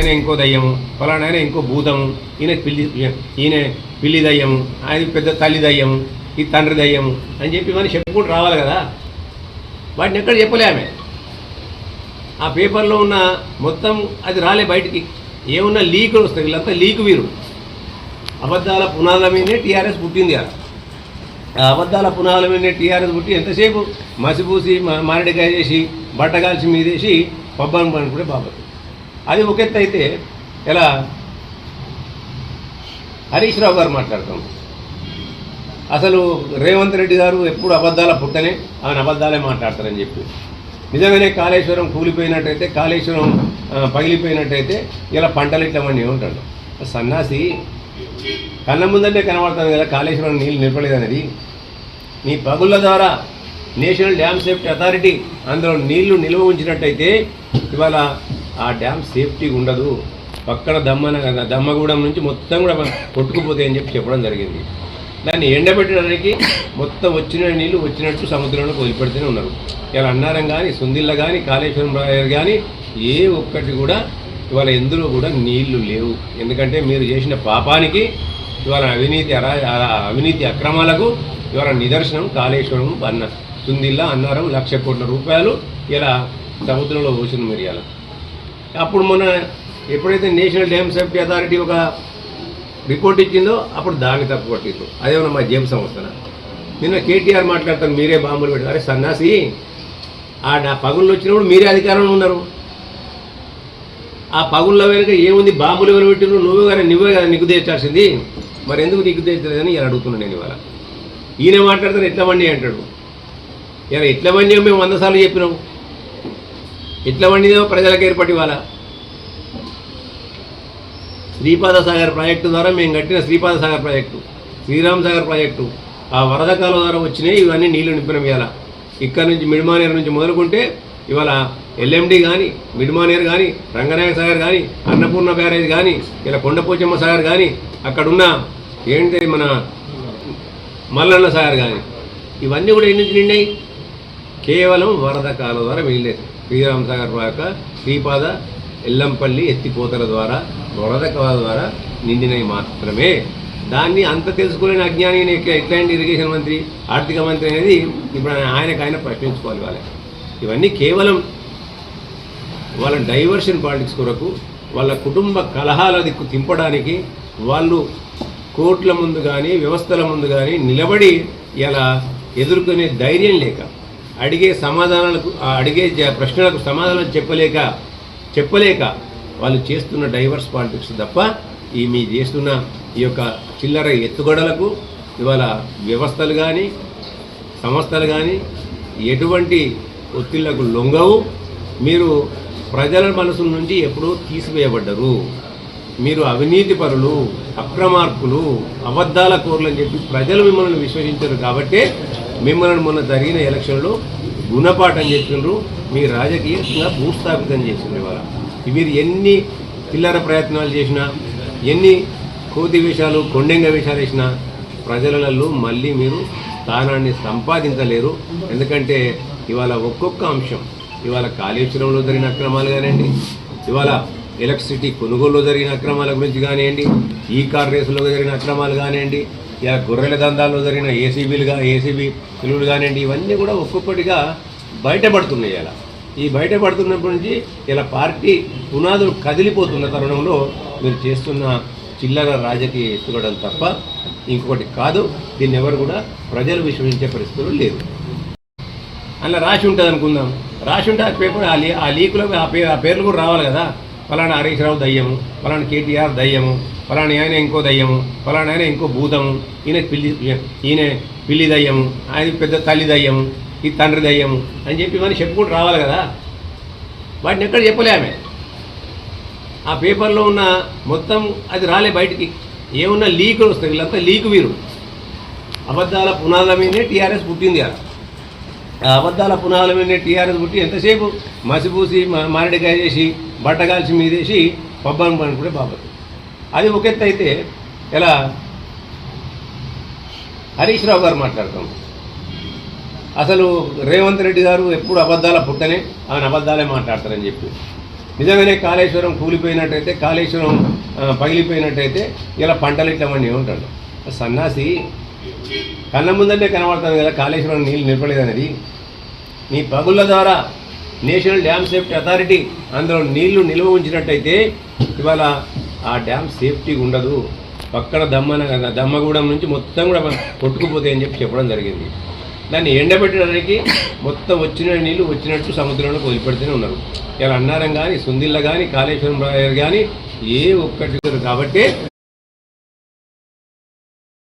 ఆయన ఇంకో దయ్యము ఫలానా ఆయన ఇంకో భూతము ఈయన పిల్లి ఈయన పిల్లి దయ్యము ఆయన పెద్ద తల్లి దయ్యము ఈ తండ్రి దయ్యము అని చెప్పి మనం చెప్పుకుంటూ రావాలి కదా. వాటిని ఎక్కడ చెప్పలే ఆమె. ఆ పేపర్లో ఉన్న మొత్తం అది రాలే బయటికి. ఏమున్నా లీకులు వస్తాయి వీళ్ళంతా లీక్ వీరు. అబద్ధాల పునాదుల మీదనే టీఆర్ఎస్ పుట్టింది అలా ఆ అబద్ధాల పునాదుల మీదనే టీఆర్ఎస్ పుట్టి ఎంతసేపు మసిపూసి మారడికాయ చేసి బట్టగాల్చి మీదేసి పబ్బాన్ని పనుకునే బాబు అది ఒక ఎత్తు అయితే ఎలా? హరీష్ రావు గారు మాట్లాడతాం. అసలు రేవంత్ రెడ్డి గారు ఎప్పుడు అబద్ధాల పుట్టనే ఆయన అబద్ధాలే మాట్లాడతారని చెప్పి. నిజంగానే కాళేశ్వరం కూలిపోయినట్టయితే కాళేశ్వరం పగిలిపోయినట్టయితే ఇలా పంటలు ఇట్లా ఉంటాడు సన్నాసి కళ్ళ ముందంటే కనబడతాను కదా కాళేశ్వరం నీళ్ళు నిలపలేదనేది. నీ పగుళ్ళ ద్వారా నేషనల్ డ్యామ్ సేఫ్టీ అథారిటీ అందులో నీళ్ళు నిల్వ ఉంచినట్టయితే ఇవాళ ఆ డ్యామ్ సేఫ్టీ ఉండదు. పక్కన దమ్మన దమ్మగూడెం నుంచి మొత్తం కూడా కొట్టుకుపోతాయి అని చెప్పి చెప్పడం జరిగింది. దాన్ని ఎండబెట్టడానికి మొత్తం వచ్చిన నీళ్ళు వచ్చినట్టు సముద్రంలో వదిలిపెడుతూనే ఉన్నారు. ఇలా అన్నారం కానీ సుందిళ్ళ కానీ కాళేశ్వరం రాయర్ కానీ ఏ ఒక్కటి కూడా ఇవాళ ఎందులో కూడా నీళ్ళు లేవు. ఎందుకంటే మీరు చేసిన పాపానికి ఇవాళ అవినీతి అరా అవినీతి అక్రమాలకు ఇవాళ నిదర్శనం కాళేశ్వరం అన్న సుందిల్లా అన్నారం లక్ష కోట్ల రూపాయలు ఇలా సముద్రంలో పోసిన మిరియాలు. అప్పుడు మొన్న ఎప్పుడైతే నేషనల్ డ్యామ్ సేఫ్టీ అథారిటీ ఒక రిపోర్ట్ ఇచ్చిందో అప్పుడు దాన్ని తప్పు పట్టిండ్రు అదేమన్నా మా జేబు సంస్థన? నిన్న కేటీఆర్ మాట్లాడతాను మీరే బాంబులు పెట్టారు అరే సన్నాసి ఆ నా పగుళ్ళు వచ్చినప్పుడు మీరే అధికారంలో ఉన్నారు. ఆ పగుళ్ళ వెనుక ఏముంది? బాంబులు ఎవరు పెట్టిండ్రు నువ్వే కానీ నువ్వే కదా నిగ్గు తెచ్చాల్సింది. మరి ఎందుకు నిగ్గు తెచ్చలేదని ఇలా అడుగుతున్నాను నేను ఇవాళ. ఈయన మాట్లాడతాను ఎట్లా వండి అంటాడు? ఇలా ఎట్లా వండి మేము వంద సార్లు చెప్పినాం. ఎట్లా వండిదేమో ప్రజలకు ఏర్పడి ఇవాళ శ్రీపాద సాగర్ ప్రాజెక్టు ద్వారా మేము కట్టిన శ్రీపాద సాగర్ ప్రాజెక్టు శ్రీరామ్ సాగర్ ప్రాజెక్టు ఆ వరద కాలం ద్వారా వచ్చినాయి ఇవన్నీ నీళ్ళు నింపినాం ఇవాళ ఇక్కడ నుంచి మిడ్మానేర్ నుంచి మొదలుకుంటే ఇవాళ ఎల్ఎండి కానీ మిడ్మానేర్ కానీ రంగనాయక సాగర్ కానీ అన్నపూర్ణ బ్యారేజ్ కానీ ఇలా కొండపోచమ్మ సాగర్ కానీ అక్కడున్న ఏంటి మన మల్లన్న సాగర్ కానీ ఇవన్నీ కూడా ఎన్ని నిండాయి? కేవలం వరద కాలం ద్వారా మిగిలేదు శ్రీరామ్ సాగర్ పాక శ్రీపాద ఎల్లంపల్లి ఎత్తిపోతల ద్వారా వరద కాల ద్వారా నిండినవి మాత్రమే. దాన్ని అంత తెలుసుకోలేని అజ్ఞాని ఎట్లాంటి ఇరిగేషన్ మంత్రి ఆర్థిక మంత్రి అనేది ఇప్పుడు ఆయనకు ఆయన ప్రశ్నించుకోవాలి వాళ్ళ. ఇవన్నీ కేవలం వాళ్ళ డైవర్షన్ పాలిటిక్స్ కొరకు వాళ్ళ కుటుంబ కలహాల దిక్కు తింపడానికి వాళ్ళు కోర్టుల ముందు కానీ వ్యవస్థల ముందు కానీ నిలబడి ఇలా ఎదుర్కొనే ధైర్యం లేక అడిగే సమాధానాలకు అడిగే ప్రశ్నలకు సమాధానం చెప్పలేక చెప్పలేక వాళ్ళు చేస్తున్న డైవర్స్ పాలిటిక్స్ తప్ప ఈ మీ చేస్తున్న ఈ యొక్క చిల్లర ఎత్తుగడలకు ఇవాళ వ్యవస్థలు కానీ సంస్థలు కానీ ఎటువంటి ఒత్తిళ్ళకు లొంగవు. మీరు ప్రజల మనసు నుంచి ఎప్పుడూ తీసివేయబడ్డరు. మీరు అవినీతి పరులు అక్రమార్కులు అబద్ధాల కోర్లు అని చెప్పి ప్రజలు మిమ్మల్ని విశ్వసించారు కాబట్టే మిమ్మల్ని మొన్న జరిగిన ఎలక్షన్లో గుణపాఠం చెప్పినారు. మీ రాజకీయంగా భూస్థాపితం చేసిండ్రు ఇవాళ. మీరు ఎన్ని చిల్లర ప్రయత్నాలు చేసినా ఎన్ని కోతి వేషాలు కొండెంగ వేషాలు వేసినా ప్రజలలో మళ్ళీ మీరు స్థానాన్ని సంపాదించలేరు. ఎందుకంటే ఇవాళ ఒక్కొక్క అంశం ఇవాళ కాళేశ్వరంలో జరిగిన అక్రమాలు కానివ్వండి ఇవాళ ఎలక్ట్రిసిటీ కొనుగోలులో జరిగిన అక్రమాల గురించి కానివ్వండి ఈ కార్ రేసులో జరిగిన అక్రమాలు కానివ్వండి ఇలా గొర్రెల దందాల్లో జరిగిన ఏసీబీలుగా ఏసీబీ పిలువులు కానివ్వండి ఇవన్నీ కూడా ఒక్కొక్కటిగా బయటపడుతున్నాయి ఇలా. ఈ బయటపడుతున్నప్పటి నుంచి ఇలా పార్టీ పునాదులు కదిలిపోతున్న తరుణంలో మీరు చేస్తున్న చిల్లర రాజకీయ ఎత్తుగడం తప్ప ఇంకొకటి కాదు దీన్ని ఎవరు కూడా ప్రజలు విశ్వసించే పరిస్థితులు లేవు అలా రాసి ఉంటుంది అనుకుందాం రాసి ఉంటే ఆ పేపర్ ఆ లీ ఆ లీకులో ఆ పే ఆ పేర్లు కూడా రావాలి కదా. ఫలానా హరీష్ రావు దయ్యము ఫలానా కేటీఆర్ దయ్యము ఫలానా ఆయన ఇంకో దయ్యము ఫలానా ఆయన ఇంకో భూతము ఈయన పిల్లి ఈయన పిల్లి దయ్యము ఆయన పెద్ద తల్లి దయ్యము ఈ తండ్రి దయ్యము అని చెప్పి మనం చెప్పుకుంటూ రావాలి కదా. వాటిని ఎక్కడ చెప్పలే ఆమె? ఆ పేపర్లో ఉన్న మొత్తం అది రాలే బయటికి. ఏమున్నా లీకులు వస్తాయి వీళ్ళంతా లీకు వీరు. అబద్ధాల పునాదుల మీదనే టీఆర్ఎస్ పుట్టింది అలా అబద్ధాల పునాదుల మీద టీఆర్ఎస్ పుట్టి ఎంతసేపు మసిపూసి మారడికాయ చేసి బట్టగాల్చి మీదేసి పబ్బాన్ని పనుకునే బాబత్ అది ఒక ఎత్తు అయితే ఇలా హరీష్ రావు గారు మాట్లాడతాం. అసలు రేవంత్ రెడ్డి గారు ఎప్పుడు అబద్ధాల పుట్టనే ఆయన అబద్ధాలే మాట్లాడతారని చెప్పి. నిజంగానే కాళేశ్వరం కూలిపోయినట్టయితే కాళేశ్వరం పగిలిపోయినట్టయితే ఇలా పంటలు ఇట్లా ఉంటాడు సన్నాసి కళ్ళ ముందంటే కనబడుతుంది కదా కాళేశ్వరం నీళ్ళు నిలపలేదనేది నీ పగుళ్ళ ద్వారా నేషనల్ డ్యామ్ సేఫ్టీ అథారిటీ అందులో నీళ్ళు నిల్వ ఉంచినట్టయితే ఇవాళ ఆ డ్యామ్ సేఫ్టీ ఉండదు. పక్కన దమ్మన దమ్మగూడెం నుంచి మొత్తం కూడా కొట్టుకుపోతాయి అని చెప్పి చెప్పడం జరిగింది. దాన్ని ఎండబెట్టడానికి మొత్తం వచ్చిన నీళ్ళు వచ్చినట్టు సముద్రంలో వదిలిపెడుతూనే ఉన్నారు. ఇలా అన్నారం కానీ సుందిల్ల కానీ కాళేశ్వరం కానీ ఏ ఒక్కటి కాబట్టి